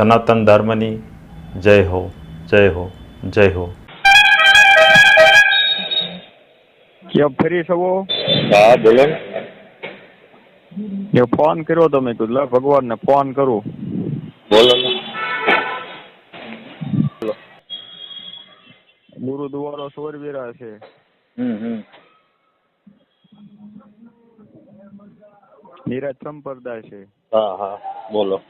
સનાતન ધર્મની જય હો જય હો જય હો. ક્યાં ફરી શકો? હા બોલો એ ફોન કર્યો તમે કીધું લે ભગવાનને ફોન કરું. બોલો ને. ગુરુદ્વારો સોરવીરા છે. નિરાજ સંપ્રદાય છે. હા હા બોલો.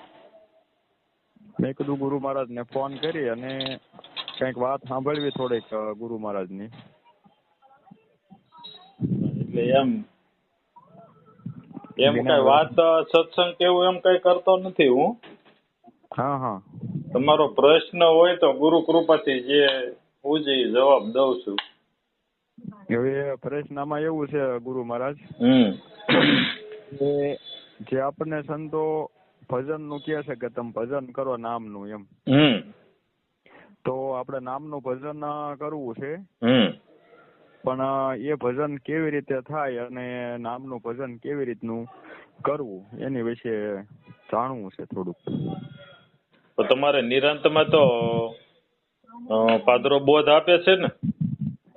મેં કીધું ગુરુ મહારાજને ફોન કરી અને કંઈક વાત સાંભળવી થોડીક ગુરુ મહારાજની. એટલે એમ એમ કઈ વાત સત્સંગ કેવું એમ કઈ કરતો નથી હું? હા હા. તમારો પ્રશ્ન હોય તો ગુરુ કૃપાથી જે હું જે જવાબ દઉં છું. હવે પ્રશ્નમાં એવું છે ગુરુ મહારાજ. હમ. જે આપણને સંતો ભજનનું કે છે કે તમે ભજન કરો નામનું એમ. હમ. તો આપણે નામનું ભજન કરવું છે. પણ એ ભજન કેવી રીતે થાય અને નામનું ભજન કેવી રીતનું કરવું એની વિશે જાણવું છે થોડુંક. તો તમારે નિરાંતમાં તો પાદરો બોધ આપે છે ને?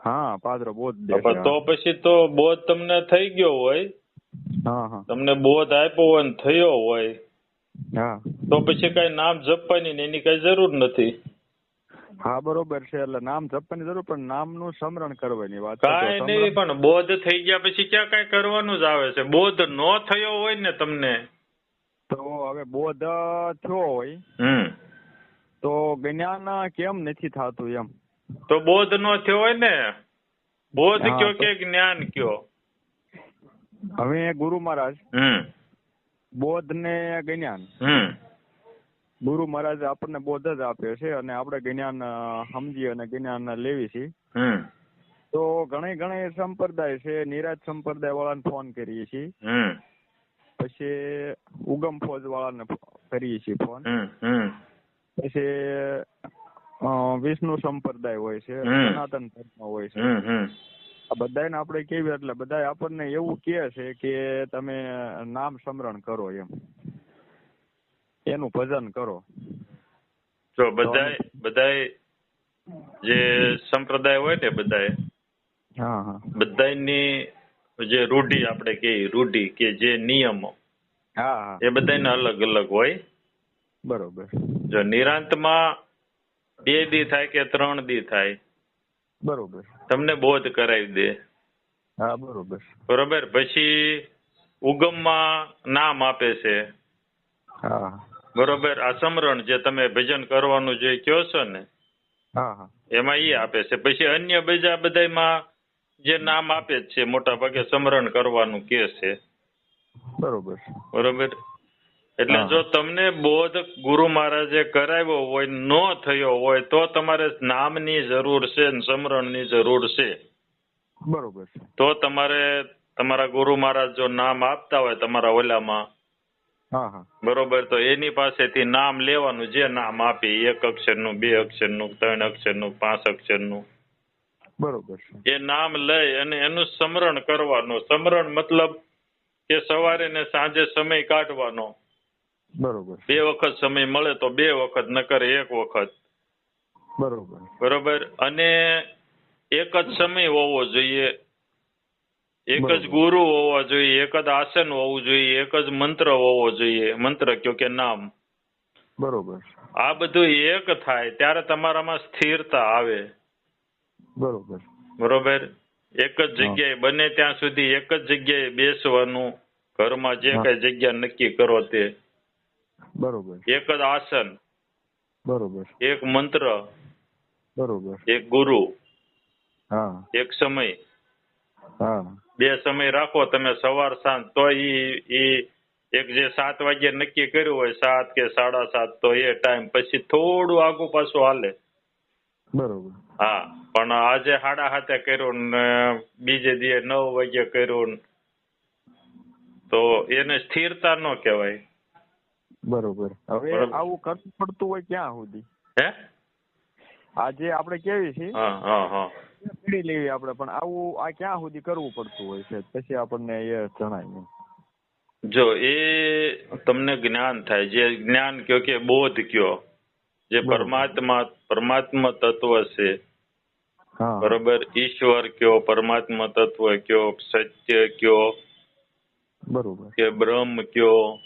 હા પાદરો બોધ દે તો પછી તો બોધ તમને થઈ ગયો હોય. હા હા. તમને બોધ આપ્યો હોય થયો હોય. હા. તો પછી કઈ નામ જપવાની ને એની કઈ જરૂર નથી. હા બરોબર છે એટલે નામ જપવાની જરૂર પણ નામનું સમરણ કરવાની વાત કાંઈ નહીં પણ બોધ થઈ ગયા પછી ક્યાં કઈ કરવાનું જ આવે છે. બોધ નો થયો હોય ને તમને. તો હવે બોધ થયો હોય હમ. તો જ્ઞાન કેમ નથી થતું એમ? તો બોધ નો થયો હોય ને બોધ કયો કે જ્ઞાન કયો? હવે ગુરુ મહારાજ હમ. બોધ ને જ્ઞાન ગુરુ મહારાજ આપણને બોધ જ આપ્યો છે અને આપણે જ્ઞાન સમજી અને જ્ઞાન લેવી છે. તો ઘણા ઘણી સંપ્રદાય છે નિરાજ સંપ્રદાય વાળાને ફોન કરીએ છીએ. પછી ઉગમ ફોજ વાળાને કરીએ છીએ ફોન. પછી વિષ્ણુ સંપ્રદાય હોય છે સનાતન ધર્મ હોય છે. બધાને આપણે કેવી એટલે બધા આપણને એવું કહે છે કે તમે નામ સ્મરણ કરો એમ. એનું ભજન કરો. જો બધાય બધાય જે સંપ્રદાય હોય ને બધાય હા હા. બધાયની જે રૂઢિ આપણે કે રૂઢિ કે જે નિયમો હા. એ બધાયને અલગ અલગ હોય. બરોબર. જો નિરાંતમાં બે દી થાય કે ત્રણ દી થાય બરોબર. તમને બોધ કરાવી દે. હા બરોબર. બરોબર? પછી ઉગમમાં નામ આપે છે. હા. બરોબર? આ સમરણ જે તમે ભજન કરવાનું જે કહો છો ને હા હા. એમાં એ આપે છે. પછી અન્ય બીજા બધામાં જે નામ આપે જ છે મોટા ભાગે સમરણ કરવાનું કે છે. બરોબર. બરોબર? એટલે જો તમને બોધ ગુરુ મહારાજે કરાવ્યો હોય નો થયો હોય તો તમારે નામની જરૂર છે સમરણની જરૂર છે. બરોબર છે. તો તમારે તમારા ગુરુ મહારાજ જો નામ આપતા હોય તમારા ઓલામાં બરોબર તો એની પાસેથી નામ લેવાનું જે નામ આપે એક અક્ષરનું બે અક્ષરનું ત્રણ અક્ષરનું પાંચ અક્ષરનું. બરોબર એ નામ લઈ અને એનું સ્મરણ કરવાનું. સ્મરણ મતલબ કે સવારે ને સાંજે સમય કાઢવાનો. બરોબર. બે વખત સમય મળે તો બે વખત નકર એક વખત. બરોબર. બરોબર? અને એક જ સમય હોવો જોઈએ. એક જ ગુરુ હોવો જોઈએ એક જ આસન હોવું જોઈએ એક જ મંત્ર હોવો જોઈએ. મંત્ર કયો કે નામ? બરોબર. આ બધું એક થાય ત્યારે તમારામાં સ્થિરતા આવે. બરોબર. બરોબર? એક જ જગ્યાએ બને ત્યાં સુધી એક જ જગ્યાએ બેસવાનું. ઘરમાં જે. કઈ જગ્યા નક્કી કરો તે. બરોબર. એક જ આસન. બરોબર. એક મંત્ર. બરોબર. એક ગુરુ. હા. એક સમય. હા. બે સમય રાખો તમે સવાર સાંજ તો ઈ ઈ એક જે સાત વાગે નક્કી કર્યું હોય સાત કે સાડા સાત તો એ ટાઈમ પછી થોડું આગુ પાછું હાલે. બરોબર. હા પણ આજે સાડા સાતે કર્યું ને બીજે દિવસે નવ વાગે કર્યું તો એને સ્થિરતા ન કહેવાય. બરોબર. હવે આવું કરવું પડતું હોય ક્યાં સુધી? હે? આજે આપણે કેવી છે પીડી લેવી આપણે પણ આવું આ ક્યાં સુધી કરવું પડતું હોય છે? પછી આપણને એ જણાય. જો એ તમને જ્ઞાન થાય. જે જ્ઞાન કયો કે બોધ કયો જે પરમાત્મા પરમાત્મા તત્વ છે. બરોબર? ઈશ્વર કયો પરમાત્મા તત્વ કયો સત્ય કયો બરોબર. કે બ્રહ્મ કયો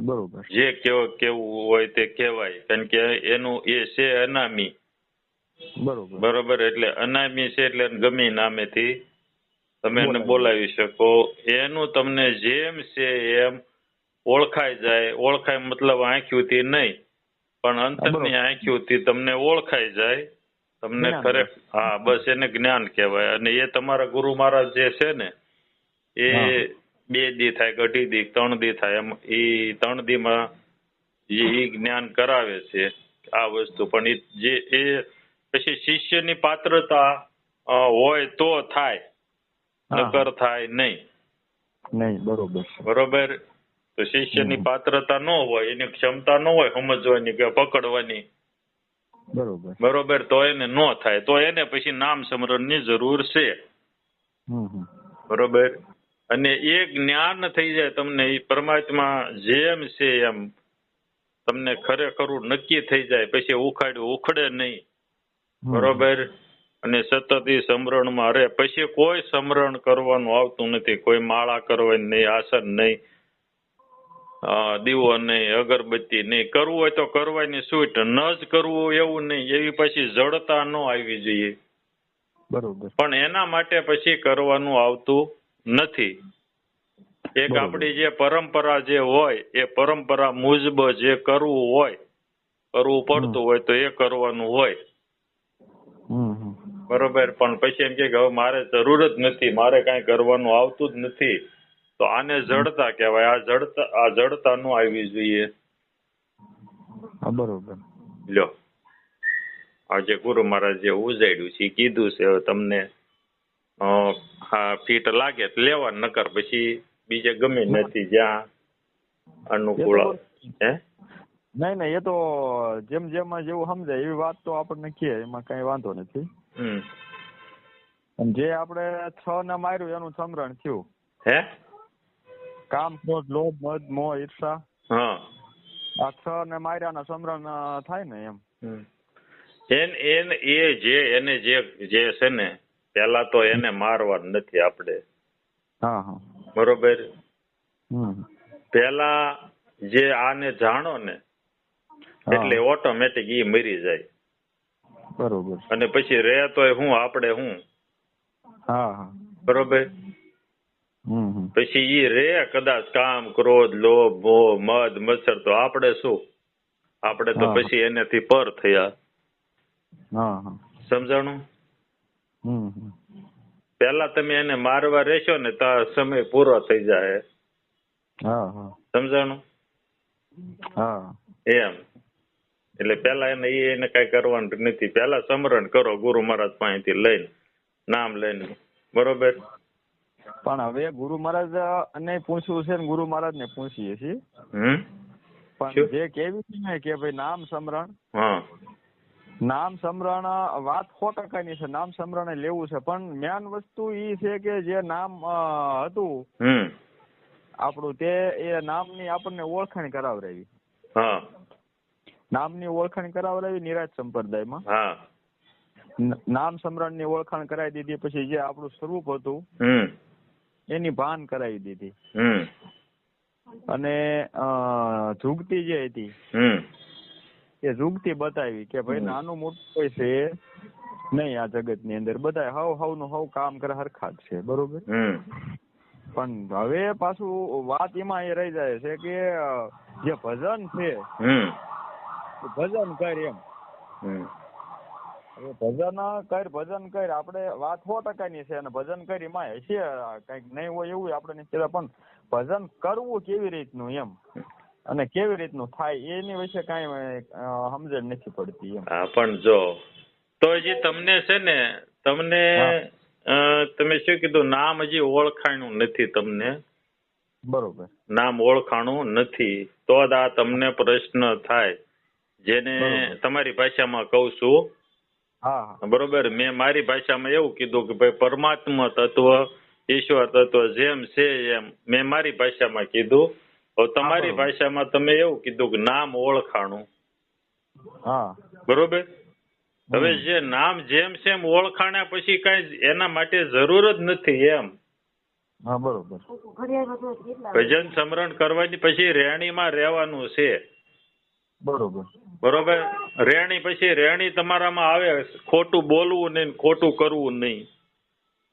બરોબર. જે કેવો કેવું હોય તે કહેવાય. કારણ કે એનું એ છે અનામી. બરોબર. બરોબર એટલે અનામી છે એટલે ગમી નામેથી તમે એને બોલાવી. શકો. એનું તમને જેમ છે એમ ઓળખાઈ જાય. ઓળખાય મતલબ આંખ્યુંથી નહીં. પણ અંતરની. આંખ્યુંથી તમને ઓળખાઈ જાય. તમને ખરે હા બસ એને જ્ઞાન કહેવાય. અને એ તમારા ગુરુ મહારાજ જે છે ને એ. બે દી થાય કે અઢી દી ત્રણ દી થાય એમ એ ત્રણ દીમાં એ જ્ઞાન કરાવે છે આ વસ્તુ. પણ ઈ જે એ પછી શિષ્યની પાત્રતા હોય તો થાય. નકર થાય નહીં. નહીં બરોબર બરોબર? તો શિષ્યની ની પાત્રતા ન હોય એની ક્ષમતા ન હોય સમજવાની કે પકડવાની. બરોબર. બરોબર? તો એને ન થાય. તો એને પછી નામ સ્મરણની જરૂર છે. બરોબર? અને એ જ્ઞાન થઈ જાય તમને એ પરમાત્મા જેમ છે એમ તમને ખરેખરું નક્કી થઈ જાય. પછી ઉખાડ્યું ઉખડે નહીં. બરોબર? અને સતત એ સમરણમાં રહે. પછી કોઈ સમરણ કરવાનું આવતું નથી. કોઈ માળા કરવાની નહીં આસન નહીં દીવો નહીં અગરબત્તી નહીં. કરવું હોય તો કરવાની છૂટ. ન જ કરવું એવું નહીં. એવી પછી જડતા ન આવી જોઈએ. બરોબર. પણ એના માટે પછી કરવાનું આવતું નથી. એક આપણી જે પરંપરા જે હોય એ પરંપરા મુજબ જે કરવું હોય કરવું પડતું હોય તો એ કરવાનું હોય. બરોબર પણ પછી એમ કે હવે મારે જરૂર જ નથી મારે કાંઈ કરવાનું આવતું જ નથી. તો આને જડતા કહેવાય આ જડતા આ જડતા નો આવી જોઈએ. બરોબર. લ્યો. આજે ગુરુ મહારાજે ઉજાડ્યું છે કીધું છે હવે તમને. હા ફીટ લાગે તો લેવા નકર પછી બીજે ગમે નથી જ્યાં અનુકૂળ. હે? નહીં નહીં એ તો જેમ જેમ જેવું સમજાય એવી વાત તો આપણને કહે એમાં કઈ વાંધો નથી. જે આપણે છ ને માર્યું એનું સમરણ થયું. હે? કામ ક્રોધ લોભ મદ મોહ ઈર્ષા. હા. આ છ ને માર્યાના સમરણ થાય ને એમ. હમ. એન એન એ જે એને જે જે છે ને પેલા તો એને મારવા નથી આપણે હા હા. બરોબર? પેલા જે આને જાણો ને એટલે ઓટોમેટિક ઈ મરી જાય. બરોબર. અને પછી રહે તો હું આપણે હું? હા બરોબર? પછી ઈ રે કદાચ કામ ક્રોધ લોભ મોહ મદ મચ્છર તો આપણે શું? આપણે તો પછી એનાથી પર થયા. સમજાણું? પેલા તમે એને મારવા રહેશો ને તો સમય પૂરો થઈ જાય. હા હા. સમજાણું? હા. એમ. એટલે પેલા એને એ એને કઈ કરવાનું નથી. પેલા સમરણ કરો ગુરુ મહારાજ પાસેથી લઈને નામ લઈને. બરોબર? પણ હવે ગુરુ મહારાજ ને પૂછવું છે ને ગુરુ મહારાજ ને પૂછીએ છીએ. પણ જે કેવી છે ને કે ભાઈ નામ સમરણ હા. નામ સમરણ વાત સો ટકાની છે નામ સમરણ લેવું છે. પણ મેન વસ્તુ ઈ છે કે જે નામ હતું આપણું તે એ નામની આપણને ઓળખાણ કરાવરાવી નામની ઓળખાણ કરાવરાવી નિરાજ સંપ્રદાયમાં. નામ સમરણની ઓળખાણ કરાવી દીધી પછી જે આપણું સ્વરૂપ હતું એની ભાન કરાવી દીધી. અને જુગતી જે હતી એ જુગતી બતાવી કે ભાઈ નાનું મોટું કોઈ છે નહીં આ જગતની અંદર. બધા હવનું હવ કામ કરે હરખા જ છે બરોબર? પણ હવે પાછું વાત એમાં એ રહી જાય છે કે જે ભજન છે ભજન કર એમ. ભજન કર ભજન કર આપણે વાત સો ટકાની છે અને ભજન કરી માં હશે કંઈક નહીં હોય એવું આપણે નથી કહેતા પણ ભજન કરવું કેવી રીતનું એમ? અને કેવી રીતનું થાય એની વિશે કાંઈ સમજણ નથી પડતી એમ. હા પણ જો તો હજી તમને છે ને તમને તમે શું કીધું નામ હજી ઓળખાણું નથી તમને. બરોબર. નામ ઓળખાણું નથી. તો જ આ તમને પ્રશ્ન થાય. જેને તમારી ભાષામાં કહું છું. બરોબર? મેં મારી ભાષામાં એવું કીધું કે ભાઈ પરમાત્મા તત્વ ઈશ્વર તત્વ જેમ છે એમ મેં મારી ભાષામાં કીધું. તમારી. ભાષામાં તમે એવું કીધું કે નામ ઓળખાણું. હા. બરોબર? હવે જે નામ જેમ સેમ ઓળખાણ્યા પછી કઈ એના માટે જરૂર જ નથી એમ. હા બરોબર. ભજન સમરણ કરવાની પછી રેણીમાં રહેવાનું છે. બરોબર. બરોબર? રેણી પછી રેણી તમારામાં આવે ખોટું બોલવું નહીં ખોટું કરવું નહીં.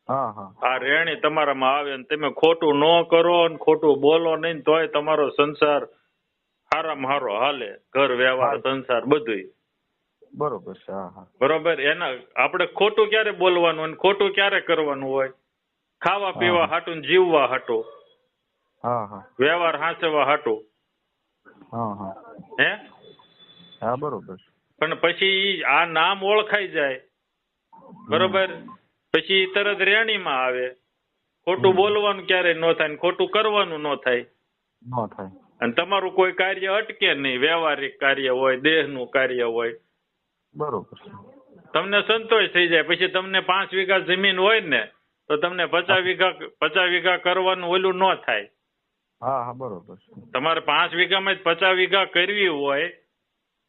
આ રેણી તમારામાં આવે ને તમે ખોટું ન કરો ને ખોટું બોલો નહીં તોય તમારો સંસાર સારામાં સારો હાલે. ઘર વ્યવહાર સંસાર બધુંય. બરોબર છે બરોબર? એના આપણે ખોટું ક્યારે બોલવાનું અને ખોટું ક્યારે કરવાનું હોય? ખાવા પીવા. હાટું ને જીવવા હાટું. હા હા. વ્યવહાર હાંસવા હાટું. હા હા. હે? હા બરોબર પણ પછી આ નામ ઓળખાઈ જાય. બરોબર? પછી તરત રેણીમાં આવે. ખોટું બોલવાનું ક્યારેય ન થાય ને ખોટું કરવાનું ન થાય. ન થાય. અને તમારું કોઈ કાર્ય અટકે નહીં વ્યવહારિક કાર્ય હોય દેહનું કાર્ય હોય. બરોબર. તમને સંતોષ થઈ જાય. પછી તમને પાંચ વીઘા જમીન હોય ને તો તમને પચાસ વીઘા પચાસ વીઘા કરવાનું ઓલું ન થાય. હા હા બરોબર તમારે પાંચ વીઘામાં જ પચાસ વીઘા કરવી હોય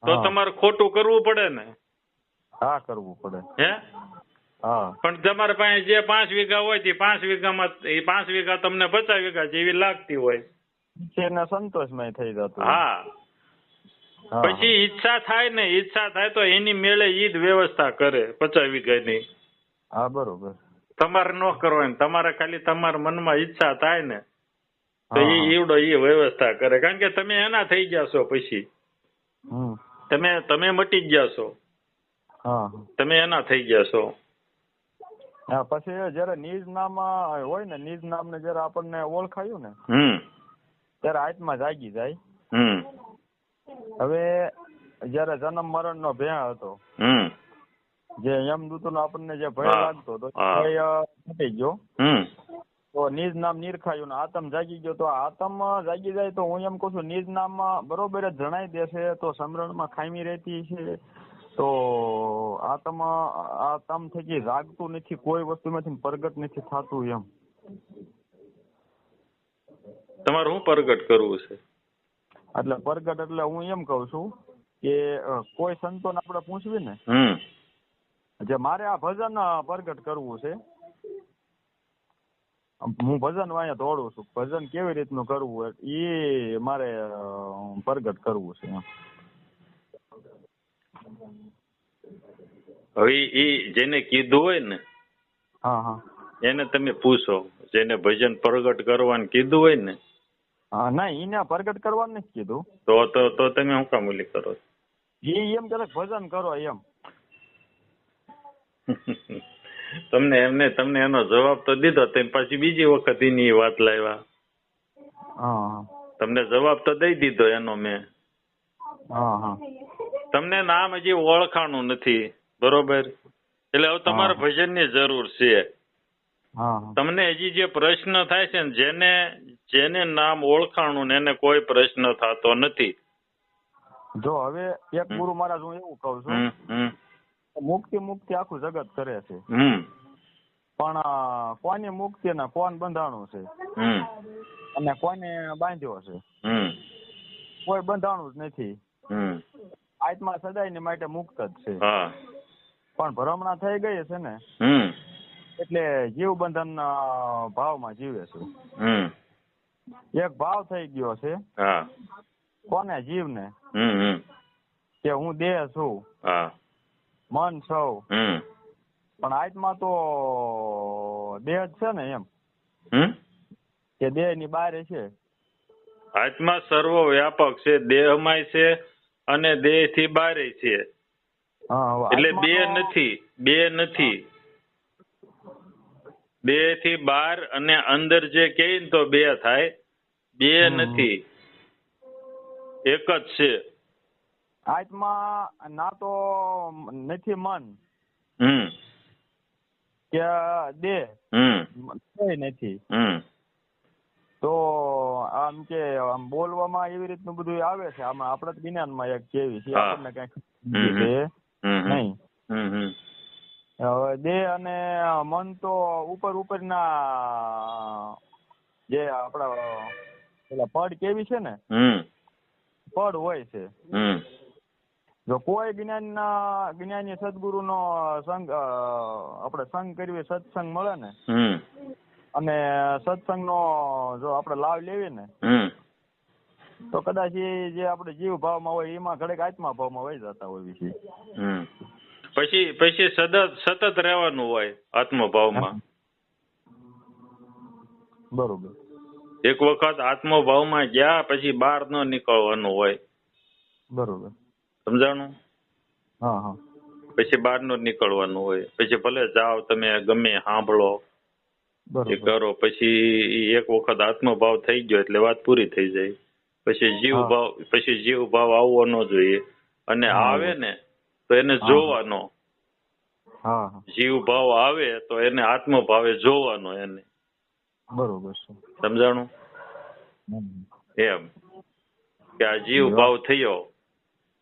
તો તમારે ખોટું કરવું પડે ને. હા કરવું પડે. હા? પણ તમારા પાસે જે પાંચ વીઘા હોય તે પાંચ વીઘામાં એ પાંચ વીઘા તમને પચાસ વીઘા જેવી લાગતી હોય. એના સંતોષમાં થઈ જતું હા. પછી ઈચ્છા થાય ને ઈચ્છા થાય તો એની મેળે ઈ જ વ્યવસ્થા કરે પચાસ વીઘાની. હા બરોબર. તમારે ન કરવાની તમારે ખાલી તમારા મનમાં ઈચ્છા થાય ને તો એ ઈવડો ઈ વ્યવસ્થા કરે. કારણ કે તમે એના થઈ ગયા છો પછી તમે તમે મટી ગયા છો હા તમે એના થઈ ગયા છો પછી જયારે નિજ નામ હોય ને નિજ નામને જયારે આપણને ઓળખાયું ને ત્યારે આત્મા જાગી જાય. હવે જયારે જન્મ મરણ નો ભેળ હતો હમ. જે નો આપણને જે ભય લાગતો તો હા. ભય ગયો. તો નિજ નામ નિરખાયું ને આતમ જાગી ગયો. તો આતમ જાગી જાય તો હું એમ કઉ છું નિજ નામ બરોબર જ જણાઈ દેશે તો સમરણમાં ખામી રહેતી છે તો આ આતમ થકી જાગતું નથી કોઈ વસ્તુમાંથી પ્રગટ નથી થતું એમ. તમારે હું પ્રગટ કરવું છે? એટલે પ્રગટ એટલે હું એમ કહું છું કે કોઈ સંતોને આપણે પૂછવી ને જે મારે આ ભજન પ્રગટ કરવું છે હું ભજન અહીંયા દોડું છું. ભજન કેવી રીતનું કરવું એ મારે પ્રગટ કરવું છે એમ. હવે એ જેને કીધું હોય ને હા હા. એને તમે પૂછો. જેને ભજન પ્રગટ કરવાનું કીધું હોય ને હા ના એને પ્રગટ કરવાનું નથી કીધું. તો તો તો તમે હું કામ ઉલ્લેખ કરો એ એમ કે ભજન કરો એમ. તમને એમને તમને એનો જવાબ તો દીધો તેમ પાછી બીજી વખત એની વાત લાવ્યા. હા. તમને જવાબ તો દઈ દીધો એનો મેં. હા હા. તમને નામ હજી ઓળખાણું નથી બરોબર? એટલે હવે તમારે ભજન ભજનની જરૂર છે. તમને હજી જે પ્રશ્ન થાય છે ને જેને જેને નામ ઓળખાણું ને એને કોઈ પ્રશ્ન થતો નથી. જો હવે એક ગુરુ મહારાજ હું એવું કહું છું મુક્તિ મુક્તિ આખું જગત કરે છે. પણ કોને મુક્તિ ને કોણ બંધાણું છે? અને કોને બાંધ્યો છે? કોઈ બંધાણું જ નથી. હમ સદાય ને માટે મુક્ત જ છે. પણ ભ્રમણા થઈ ગઈ છે ને એટલે જીવ બંધન ભાવમાં જીવે છે. એક ભાવ થઈ ગયો છે કોને જીવને? કે હું દેહ છું મન છું. પણ આત્મા તો દેહ જ છે ને એમ? કે દેહની બહાર છે? આત્મા સર્વ વ્યાપક છે દેહમાંય છે અને દેહથી બારે છે. એટલે બે નથી બે નથી. બેથી બાર અને અંદર જે ને તો બે થાય બે નથી. એક જ છે. આત્મા ના તો નથી મન. હમ. કે દેહ. હમ. નથી. હમ. તો આમ કે આમ બોલવામાં એવી રીતનું બધું આવે છે. આમાં આપણે જ જ્ઞાનમાં એક કેવી છે. આપણને કઈ નહીં. હવે દેહ અને મન તો ઉપર ઉપરના જે આપણા પેલા પડ કેવી છે ને? પડ હોય છે. જો કોઈ જ્ઞાનના જ્ઞાની સદગુરુનો સંગ અ, આપણે સંગ કરવી સત્સંગ મળે ને અને સત્સંગનો જો આપણે લાભ લેવી ને તો કદાચ એ જે આપણે જીવ ભાવમાં હોય એમાં ઘડેક આત્મા ભાવમાં વહી જતા હોય છે. પછી પછી સતત સતત રહેવાનું હોય આત્મભાવમાં. બરોબર. એક વખત આત્મભાવમાં ગયા પછી બહાર ન નીકળવાનું હોય. બરોબર. સમજાણું? હા હા. પછી બહારનું નીકળવાનું હોય. પછી ભલે જાઓ તમે ગમે સાંભળો. એ કરો પછી એક વખત આત્મભાવ થઈ ગયો એટલે વાત પૂરી થઈ જાય. પછી જીવ ભાવ પછી જીવ ભાવ આવવો ન જોઈએ અને આવે ને તો એને જોવાનો. જીવ ભાવ આવે તો એને આત્મભાવે જોવાનો એને. બરોબર છે. સમજાણું? એમ. કે આ જીવ ભાવ થયો.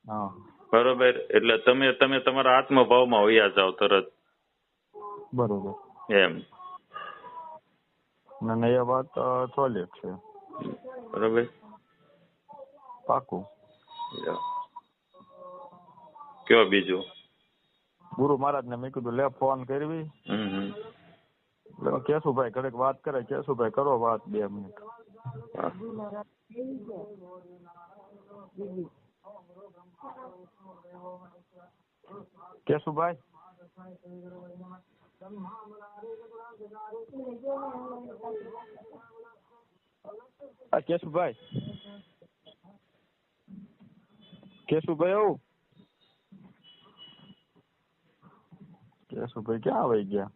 હા. બરોબર? એટલે તમે તમે તમારા આત્મભાવમાં વયા જાવ તરત. બરોબર. એમ. અને વાત અ, ચોલે છે બરોબર પાકું કયો બીજું ગુરુ મહારાજ ને મેં કીધું લે ફોન કરવી. એટલે કેશુભાઈ ઘડીક વાત કરે કેશુભાઈ કરો વાત બે મિનિટ. કેશુભાઈ આ કેશુભાઈ. કેશુભાઈ આવું? કેશુભાઈ ક્યાં આવી ગયા?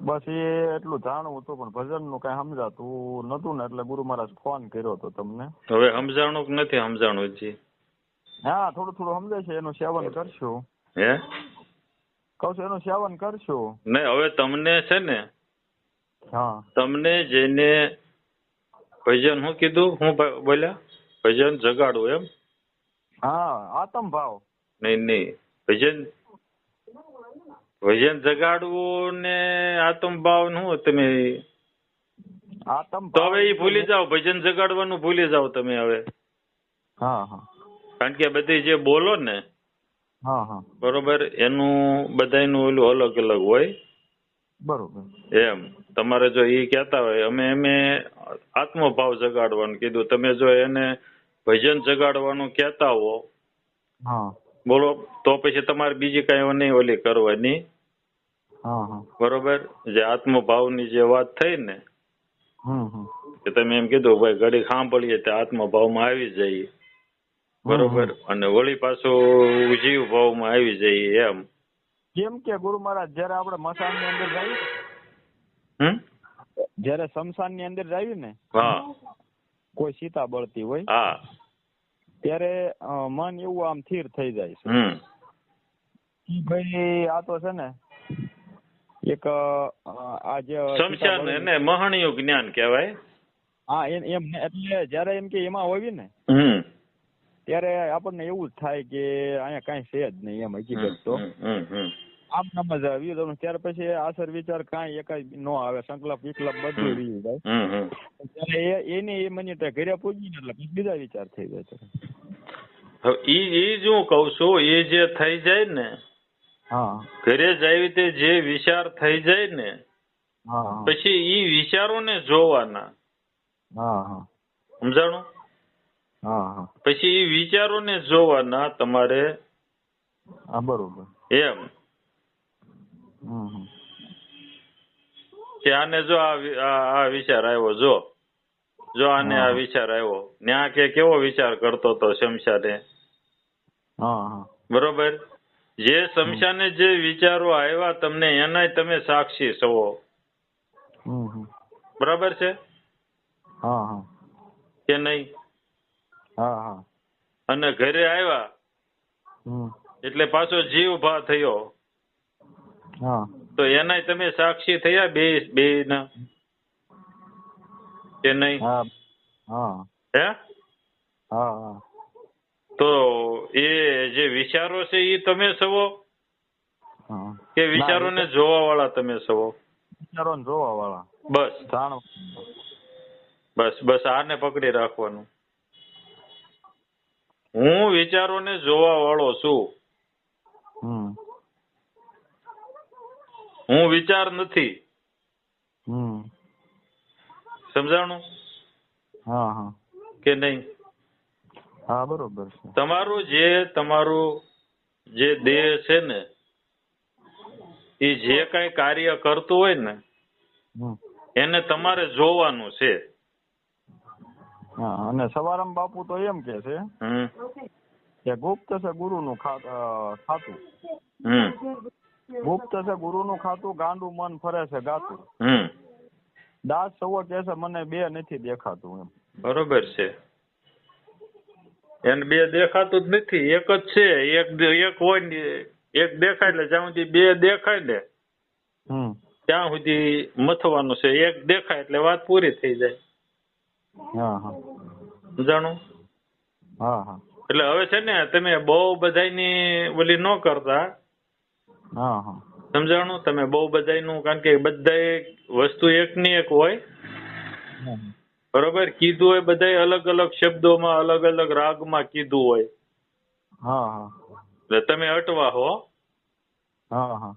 બસ એ એટલું જાણવું હતું, પણ ભજનનું કઈ સમજાતું નતું ને, એટલે ગુરુ મહારાજ ફોન કર્યો હતો તમને. હવે સમજાણું કે નથી સમજાણું જી? હા થોડું થોડું સમજાય છે એનું સેવન કરશું. હે? કહું છું એનું સેવન કરશું. નહીં હવે તમને છે ને હા. તમને જેને ભજન શું કીધું હું બોલ્યા? ભજન જગાડવું એમ? હા આતમ ભાવ નહીં નહીં. ભજન ભજન જગાડવું ને આતમ ભાવ શું તમે આતમ તો હવે એ ભૂલી જાઓ ભજન જગાડવાનું ભૂલી જાઓ તમે હવે. હા હા. કારણ કે બધી જે બોલો ને હા હા. બરોબર એનું બધાનું ઓલું અલગ અલગ હોય. બરોબર. એમ તમારે જો એ કહેતા હોય અમે એમે આત્મભાવ જગાડવાનું કીધું. તમે જો એને ભજન જગાડવાનું કહેતા હો હા. બોલો તો પછી તમારે બીજી કઈ નહીં ઓલી કરવાની. બરોબર? જે આત્મભાવની જે વાત થઈ ને કે તમે એમ કીધું ભાઈ ઘડી સાંભળીએ તે આત્મભાવમાં આવી જઈએ. બરોબર. અને વળી પાછું જીવ ભાવમાં આવી જઈએ એમ. કેમ કે ગુરુ મહારાજ જયારે આપણે મસાનની અંદર જઈએ હમ? જયારે શમશાનની અંદર જઈએ ને હા. કોઈ સીતા બળતી હોય હા. ત્યારે મન એવું આમ સ્થિર થઈ જાય છે. ભાઈ આ તો છે ને એક આ જે શમશાન એને મહણીયું જ્ઞાન કહેવાય. હા એમ એમ એટલે જયારે એમ કે એમાં હોય ને હમ. ત્યારે આપણને એવું જ થાય કે અહીંયા કાંઈ છે જ નહીં એમ હકીકત તો. આમ નામ જ આવી ત્યાર પછી આસર વિચાર કાંઈ એકાય નો આવે. સંકલ્પ વિકલ્પ બધું. રહી જાય. ત્યારે એની એ મિનિટે ઘરે પૂજી એટલે બીજા વિચાર થઈ જાય હવે ઈ ઈ જ હું કઉ છું એ જે થઈ જાય ને હા. ઘરે જાય રીતે તે જે વિચાર થઈ જાય ને પછી ઈ વિચારોને જોવાના. હા હા. સમજાણું? પછી ઈ વિચારોને જોવાના તમારે. હા બરોબર. એમ. કે આને જો આ આ આ વિચાર આવ્યો જો. જો આને આ વિચાર આવ્યો. ન્યા કે કેવો વિચાર કરતો હતો શમશાને? હા હા. બરોબર? જે શમશાને જે વિચારો આવ્યા તમને એનાય તમે સાક્ષી છો. બરાબર છે? હા હા. કે નહીં? હા હા. અને ઘરે આવ્યા હમ. એટલે પાછો જીવ ભા થયો. હા. તો એનાય તમે સાક્ષી થયા બે બે ના કે નહીં? હા હા. હે? હા હા. તો એ જે વિચારો છે એ તમે સવો? કે વિચારોને જોવા વાળા તમે સવો? વિચારો ને જોવા વાળા બસ બસ બસ આને પકડી રાખવાનું. હું વિચારોને જોવા વાળો છું. હમ. હું વિચાર નથી. હમ. સમજાણું? હા હા. કે નહીં? હા બરોબર છે. તમારું જે તમારું જે દેહ છે ને એ જે કઈ કાર્ય કરતું હોય ને એને તમારે જોવાનું છે. હા અને સવારામ બાપુ તો એમ કે છે કે ગુપ્ત છે ગુરુ નું ખાતું. ગુપ્ત છે ગુરુ નું ખાતું ગાંડું મન ફરે છે ગાતું. દાસ સવો કે છે મને બે નથી દેખાતું એમ. બરોબર છે. એને બે દેખાતું જ નથી એક જ છે એક એક હોય ને એક દેખાય એટલે જ્યાં સુધી બે દેખાય ને હમ. ત્યાં સુધી મથવાનું છે એક દેખાય એટલે વાત પૂરી થઈ જાય. હા હા. સમજાણું? હા હા. એટલે હવે છે ને તમે બહુ બધાની ઓલી ન કરતા. હા હા. સમજાણું? તમે બહુ બધાયનું કારણ કે બધા વસ્તુ એકની એક હોય. બરોબર? કીધું હોય બધા અલગ અલગ શબ્દોમાં અલગ અલગ રાગમાં કીધું હોય. હા હા. એટલે તમે અટવા હો. હા હા.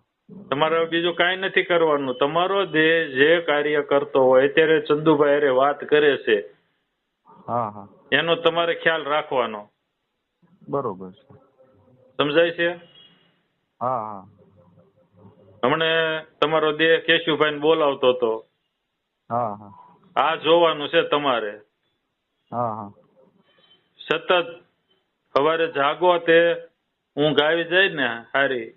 તમારે બીજું કાંઈ નથી કરવાનું. તમારો દેહ જે કાર્ય કરતો હોય અત્યારે ચંદુભાઈ અરે વાત કરે છે. હા હા. એનો તમારે ખ્યાલ રાખવાનો. બરોબર છે. સમજાય છે? હા હા. હમણે તમારો દેહ કેશુભાઈ બોલાવતો હતો. હા હા. આ જોવાનું છે તમારે. હા હા. સતત સવારે જાગો તે હું ગાવી જાય ને હારી.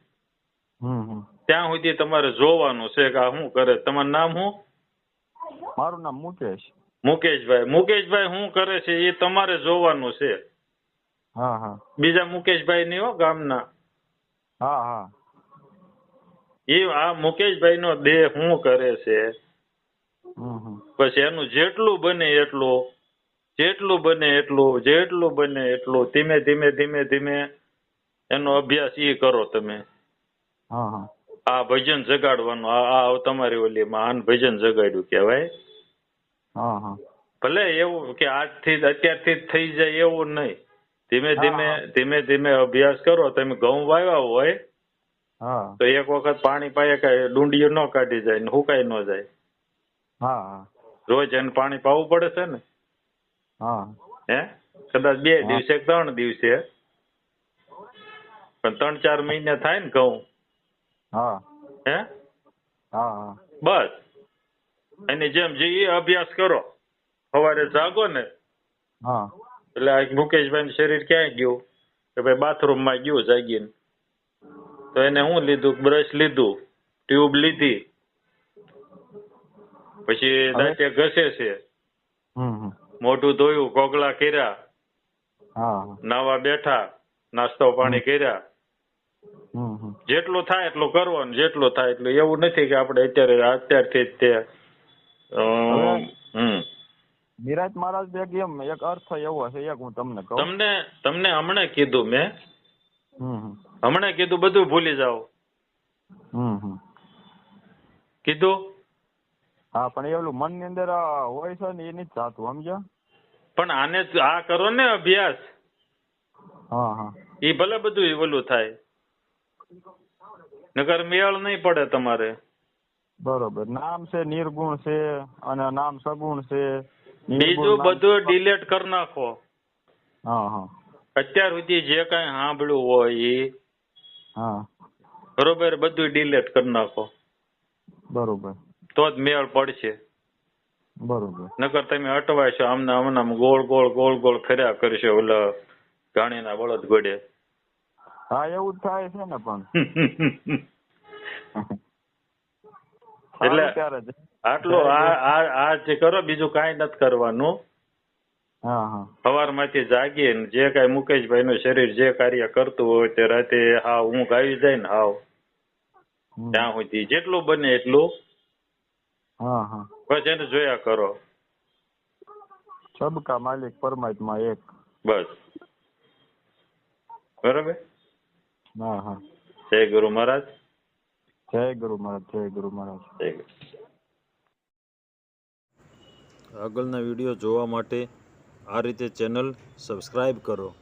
ત્યાં સુધી તમારે જોવાનું છે કે આ શું કરે. તમારું નામ શું? મારું નામ મુકેશ. મુકેશભાઈ મુકેશભાઈ શું કરે છે? એ તમારે જોવાનું છે. હા હા. બીજા મુકેશભાઈ ની હો ગામના. હા હા. એ આ મુકેશભાઈ નો દેહ શું કરે છે? હમ એનું જેટલું બને એટલું જેટલું બને એટલું જેટલું બને એટલું ધીમે ધીમે ધીમે ધીમે એનો અભ્યાસ એ કરો તમે. હા હા. આ ભજન જગાડવાનું આ તમારી ઓલી આને ભજન જગાડ્યું કહેવાય. હા હા. ભલે એવું કે આજથી અત્યારથી જ થઈ જાય એવું નહીં. ધીમે ધીમે ધીમે ધીમે અભ્યાસ કરો. તમે ઘઉં વાવ્યા હોય હા. તો એક વખત પાણી પાયે કાંઈ ડુંડીઓ ન કાઢી જાય ને હુકાઈ ન જાય. હા હા. રોજ એને પાણી પાવું પડે છે ને? હા. હે? કદાચ બે દિવસે ત્રણ દિવસે. પણ ત્રણ ચાર મહિને થાય ને ઘઉં. હે? હા હા. બસ. એની જેમ જે અભ્યાસ કરો સવારે જાગો ને હા. એટલે આ મુકેશભાઈ શરીર ક્યાં ગયું? કે ભાઈ બાથરૂમમાં ગયું જાગીને. તો એને હું લીધું? બ્રશ લીધું ટ્યુબ લીધી. પછી? દાંતે ઘસે છે. મોઢું ધોયું કોગળા કર્યા. નાવા બેઠા નાસ્તો પાણી કર્યા. જેટલું થાય એટલું કરવાનું જેટલું થાય એટલું. એવું નથી કે આપણે અત્યારે અત્યારથી જ તે? હમ. મહારાજ એક એમ એક અર્થ એવો છે એક હું તમને કહું. તમને તમને હમણાં કીધું મેં. હમ હમ. હમણાં કીધું બધું ભૂલી જાઓ. કીધું? હા પણ એ ઓલું મનની અંદર હોય છે ને એ નથી થતું સમજ્યા? પણ આને જ આ કરો ને અભ્યાસ. હા હા. એ ભલે બધું ઓલું થાય. નગર મેળ નહીં પડે તમારે. બરોબર. નામ છે નિર્ગુણ છે અને નામ સગુણ છે બીજું બધું ડિલેટ કરી નાખો. હા હા. અત્યાર સુધી જે કઈ સાંભળ્યું હોય એ હા. બરોબર? બધું ડિલેટ કરી નાખો. બરોબર. તો જ મેળ પડશે. બરોબર. નકર તમે અટવાશો આમના આમનામ ગોળ ગોળ ગોળ ગોળ ફેર્યા કરશો ઓલા ઘાણીના બળદ ગોડે. હા એવું જ થાય છે ને પણ. એટલે. આટલું આ જે કરો બીજું કાંઈ નથી કરવાનું. હા હા. સવારમાંથી જાગીને જે કાંઈ મુકેશભાઈ નું શરીર જે કાર્ય કરતું હોય તે રાતે હાવ હું આવી જાય ને હાવ. ત્યાં સુધી જેટલું બને એટલું. હા હા. બસ એને જોયા કરો. સબકા માલિક પરમાત્મા એક. બસ. બરાબર? હા હા. જય ગુરુ મહારાજ. જય ગુરુ મહારાજ જય ગુરુ મહારાજ. આગળના વીડિયો જોવા માટે આ રીતે ચેનલ સબસ્ક્રાઈબ કરો.